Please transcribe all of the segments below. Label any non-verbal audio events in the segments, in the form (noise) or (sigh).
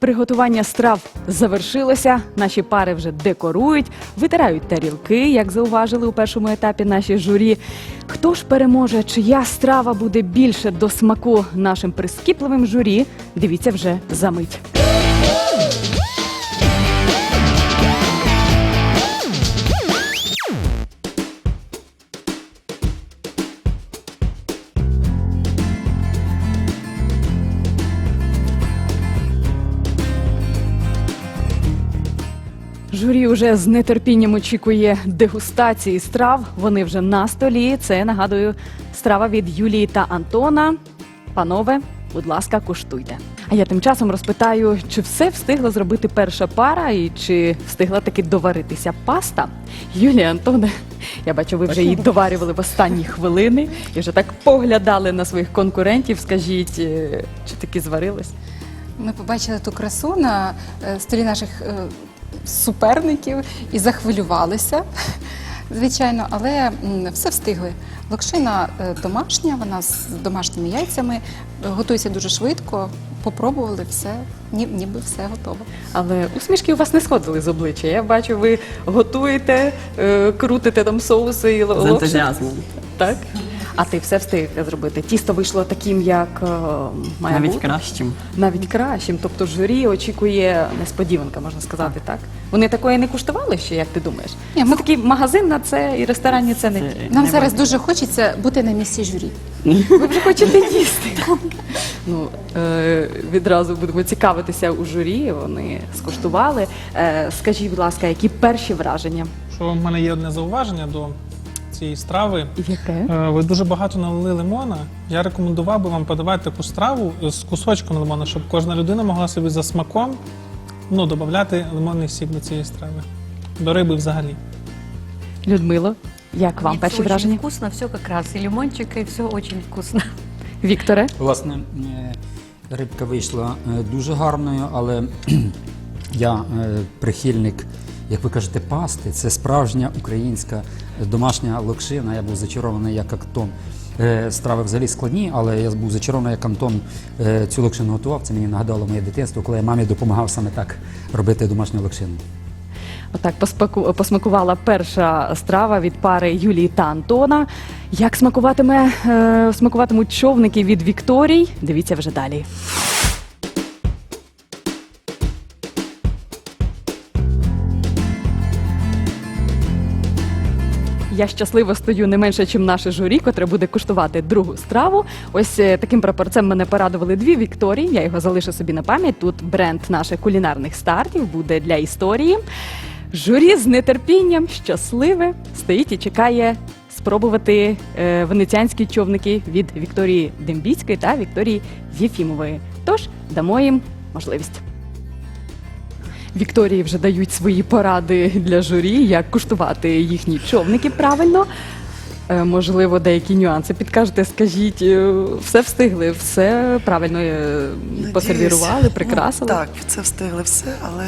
Приготування страв завершилося. Наші пари вже декорують, витирають тарілки, як зауважили у першому етапі наші журі. Хто ж переможе, чия страва буде більше до смаку нашим прискіпливим журі? Дивіться вже за мить. Вже з нетерпінням очікує дегустації страв. Вони вже на столі. Це нагадую страва від Юлії та Антона. Панове, будь ласка, куштуйте. А я тим часом розпитаю, чи все встигла зробити перша пара, і чи встигла таки доваритися паста. Юлія Антоне, я бачу, ви вже її доварювали в останні хвилини і вже так поглядали на своїх конкурентів. Скажіть, е, чи таки зварились? Ми побачили ту красу на е, столі наших е, суперників і захвилювалися, звичайно, але все встигли. Локшина е, домашня, вона з домашніми яйцями, готується дуже швидко. Попробували все, ні- ніби все готово. Але усмішки у вас не сходили з обличчя. Я бачу, ви готуєте, е, крутите там соуси і З локшин. ентузіазмом. Так? А ти все встиг зробити. Тісто вийшло таким, як е, має Навіть бути. кращим. Навіть кращим. Тобто журі очікує несподіванка, можна сказати, так? Вони такої не куштували ще, як ти думаєш? Ні, ми- Це такий магазин на це і ресторанні це не. Це Нам не зараз важливо. дуже хочеться бути на місці журі. Ви вже хочете їсти. Ну, е, відразу будемо цікавитися у журі. Вони скуштували. Е, скажіть, будь ласка, які перші враження? Що в мене є одне зауваження до цієї страви. Яке? Е, Ви дуже багато налили лимона. Я рекомендував би вам подавати таку страву з кусочком лимона, щоб кожна людина могла собі за смаком ну, додати лимонний сік до цієї страви. До риби взагалі. Людмило, як вам перші очень враження? вкусно, все как раз. И лимончик, и все очень вкусно. Вікторе? Власне, е, рибка вийшла е, дуже гарною, але (clears throat) я е, прихильник, як ви кажете, пасти. Це справжня українська домашня локшина. Я був зачарований як Антон. Е, Страви взагалі складні, але я був зачарований, як Антон е, цю локшину готував. Це мені нагадало моє дитинство, коли я мамі допомагав саме так робити домашню локшину. Отак посмакувала перша страва від пари Юлії та Антона. Як смакуватиме е, смакуватимуть човники від Вікторій? Дивіться вже далі. Я щасливо стою не менше, ніж наше журі, котре буде куштувати другу страву. Ось е, таким прапорцем мене порадували дві Вікторії. Я його залишу собі на пам'ять. Тут бренд наших кулінарних стартів буде для історії. Журі з нетерпінням щасливе стоїть і чекає спробувати е, венеціанські човники від Вікторії Дембіцької та Вікторії Єфімової. Тож дамо їм можливість. Вікторії вже дають свої поради для журі, як куштувати їхні човники правильно. Е, Можливо, деякі нюанси підкажете, скажіть, е, все встигли, все правильно е, посервірували, прикрасили. Ну, так, це встигли все, але.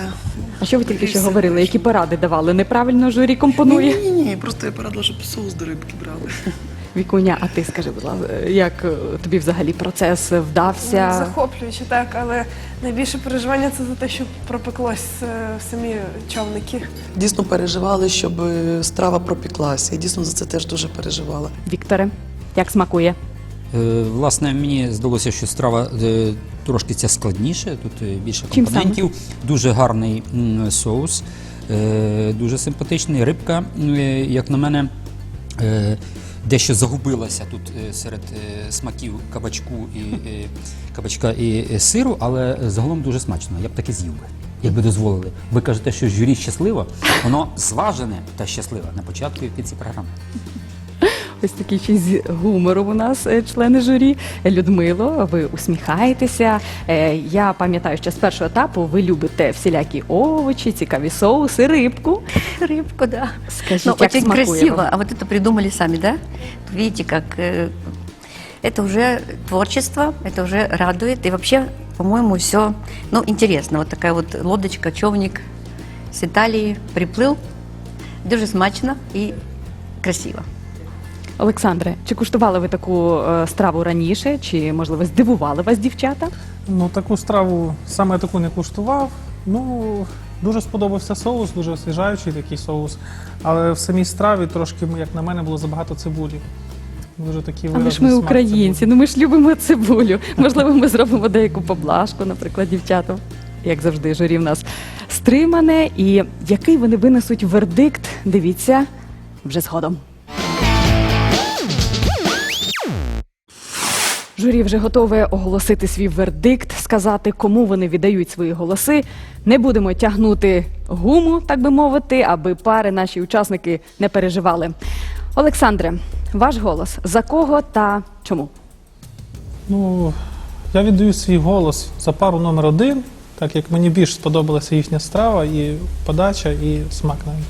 А що ви тільки що говорили? Які поради давали? Неправильно журі компонує? Ні, ні, ні, просто я порадила, щоб соус до рибки брали. Вікуня, а ти скажи, будь ласка, як е, тобі взагалі процес вдався? Ну, Захоплююче, так, але найбільше переживання це за те, що пропеклось е, самі човники. Дійсно переживали, щоб е, страва пропіклася. Я дійсно за це теж дуже переживала. Вікторе, як смакує? Е, Власне, мені здалося, що страва е, трошки ця складніше, тут більше компонентів. Дуже гарний м, соус, е, дуже симпатичний. Рибка, е, як на мене, е, дещо загубилася тут е, серед е, смаків кабачку і е, (laughs) кабачка і сиру, але загалом дуже смачно. Я б таки з'їв би. Якби дозволили. Ви кажете, що журі щасливо, воно зважене та щасливе на початку і в кінці програми. Ось такий ще з гумором у нас е, члени журі. Людмило, ви усміхаєтеся. Е, Я пам'ятаю, що з першого етапу ви любите всілякі овочі, цікаві соуси, рибку. Рыбку, да. Скажіть, Но як очень смакує красиво. вам? А вот это придумали сами, да? Видите, как э, это уже творчество, это уже радует. И вообще, по-моему, все, ну, интересно. Вот такая вот лодочка, човник с Италии приплыл. Дуже смачно и красиво. Олександре, чи куштували ви таку е, страву раніше, чи можливо здивували вас дівчата? Ну, таку страву саме таку не куштував. Ну, дуже сподобався соус, дуже освіжаючий такий соус. Але в самій страві трошки, як на мене, було забагато цибулі. Дуже такий Але ж ми смак українці, цибулі. ну ми ж любимо цибулю. Можливо, ми зробимо деяку поблажку, наприклад, дівчатам. Як завжди, журі в нас стримане. І який вони винесуть вердикт, дивіться вже згодом. Журі вже готове оголосити свій вердикт, сказати, кому вони віддають свої голоси. Не будемо тягнути гуму, так би мовити, аби пари наші учасники не переживали. Олександре, ваш голос за кого та чому? Ну, я віддаю свій голос за пару номер один, так як мені більш сподобалася їхня страва, і подача, і смак навіть.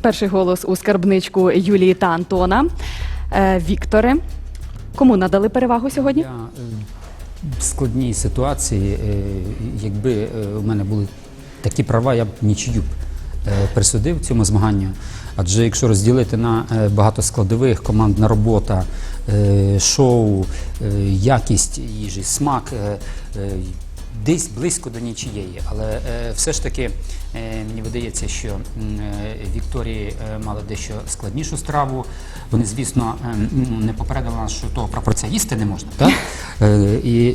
Перший голос у скарбничку Юлії та Антона. Е, Вікторе, кому надали перевагу сьогодні? Е, в складній ситуації, е, якби е, у мене були такі права, я б нічию б присудив цьому змаганню. Адже якщо розділити на багато складових, командна робота, шоу, якість їжі, смак, десь близько до нічиєї. Але е, все ж таки е, мені видається, що е, Вікторії мали дещо складнішу страву. Вони, звісно, не попередили нас, що того прапорця їсти не можна. Так? (laughs) І,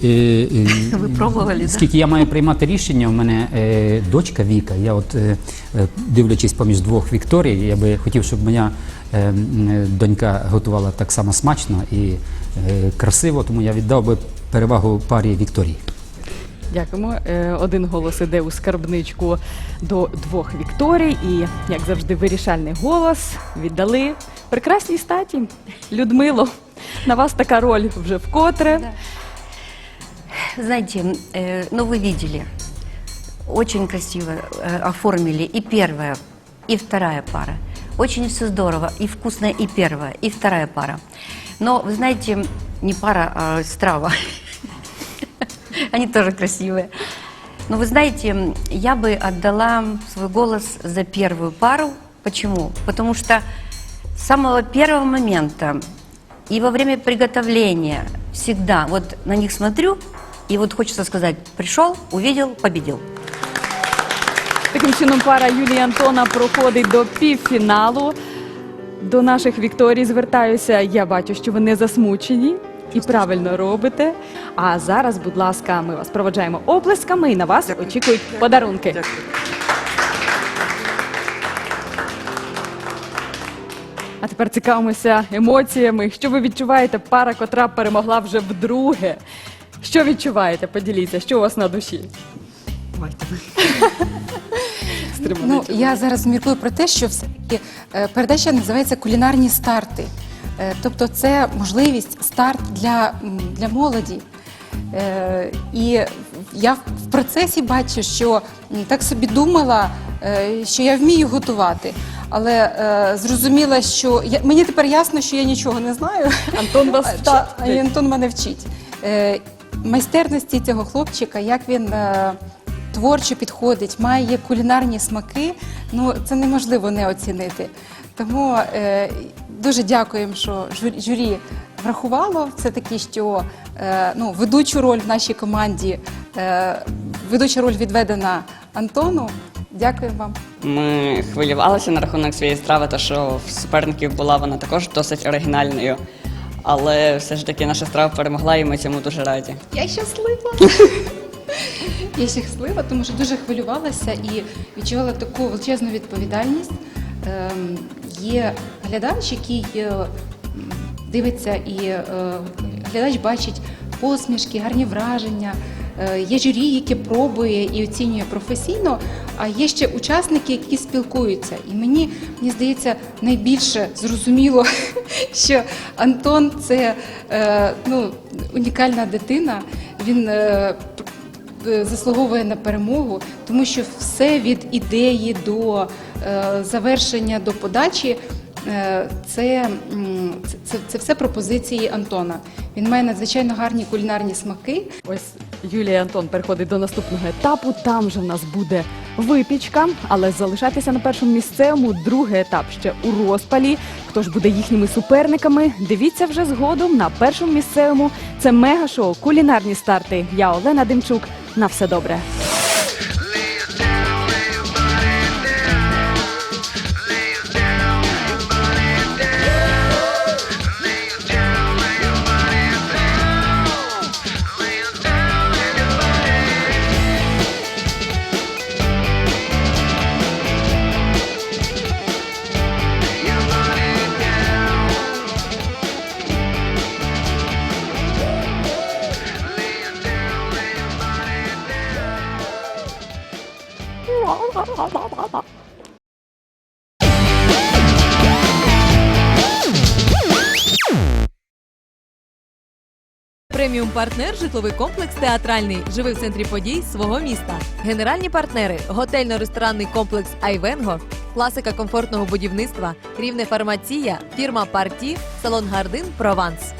Ви пробували? Скільки я маю приймати рішення, у мене дочка Віка. Я от дивлячись поміж двох Вікторій, я би хотів, щоб моя донька готувала так само смачно і красиво, тому я віддав би перевагу парі Вікторії. Дякуємо. Е, Один голос іде у скарбничку до двох Вікторій. І, як завжди, вирішальний голос віддали прекрасній статі. Людмило, на вас така роль вже вкотре. Знаете, э, ну вы видели, очень красиво э, оформили и первая, и вторая пара. Очень все здорово, и вкусно и первая, и вторая пара. Но, вы знаете, не пара, а страва. (laughs) Они тоже красивые. Но вы знаете, я бы отдала свой голос за первую пару. Почему? Потому что с самого первого момента и во время приготовления всегда вот на них смотрю, и вот хочется сказать, пришел, увидел, победил. Таким чином, пара Юлії Антона проходить до півфіналу. До наших Вікторій звертаюся. Я бачу, що ви не засмучені і правильно робите. А зараз, будь ласка, ми вас проводжаємо оплесками і на вас очікують подарунки. А тепер цікавимося емоціями. Що ви відчуваєте? Пара, котра перемогла вже вдруге. Що відчуваєте? Поділіться, що у вас на душі? (laughs) Стриманий Ну, я зараз міркую про те, що все-таки е, передача називається Кулінарні старти. Е, Тобто це можливість старт для, для молоді. Е, І я в процесі бачу, що так собі думала, е, що я вмію готувати. Але е, зрозуміла, що я, мені тепер ясно, що я нічого не знаю. Антон вас (laughs) Та, вчить. і Антон мене вчить. Е, майстерності цього хлопчика, як він е, творчо підходить, має кулінарні смаки, ну це неможливо не оцінити. Тому е, дуже дякуємо, що журі врахувало все таки, що е, ну, ведучу роль в нашій команді, е, ведуча роль відведена Антону. Дякуємо вам. Ми хвилювалися на рахунок своєї страви, то що в суперників була вона також досить оригінальною. Але все ж таки наша страва перемогла, і ми цьому дуже раді. Я щаслива. (laughs) Я щаслива, тому що дуже хвилювалася і відчувала таку величезну відповідальність. Ем, Є глядач, який е, дивиться, і е, глядач бачить посмішки, гарні враження. Е, Є журі, яке пробує і оцінює професійно, а є ще учасники, які спілкуються. І мені, мені здається, найбільше зрозуміло, (laughs) що Антон це е, ну, унікальна дитина. Він заслуговує на перемогу, тому що все від ідеї до завершення до подачі. Е, Це, це, це, все пропозиції Антона. Він має надзвичайно гарні кулінарні смаки. Ось Юлія Антон переходить до наступного етапу. Там же в нас буде випічка, але залишайтеся на першому місцевому. Другий етап ще у розпалі. Хто ж буде їхніми суперниками? Дивіться вже згодом на першому місцевому. Це мега-шоу Кулінарні старти. Я Олена Демчук. На все добре. Преміум партнер житловий комплекс театральний. Живи в центрі подій свого міста. Генеральні партнери готельно-ресторанний комплекс Айвенго, класика комфортного будівництва, рівне фармація, фірма Парті, салон Гардин Прованс.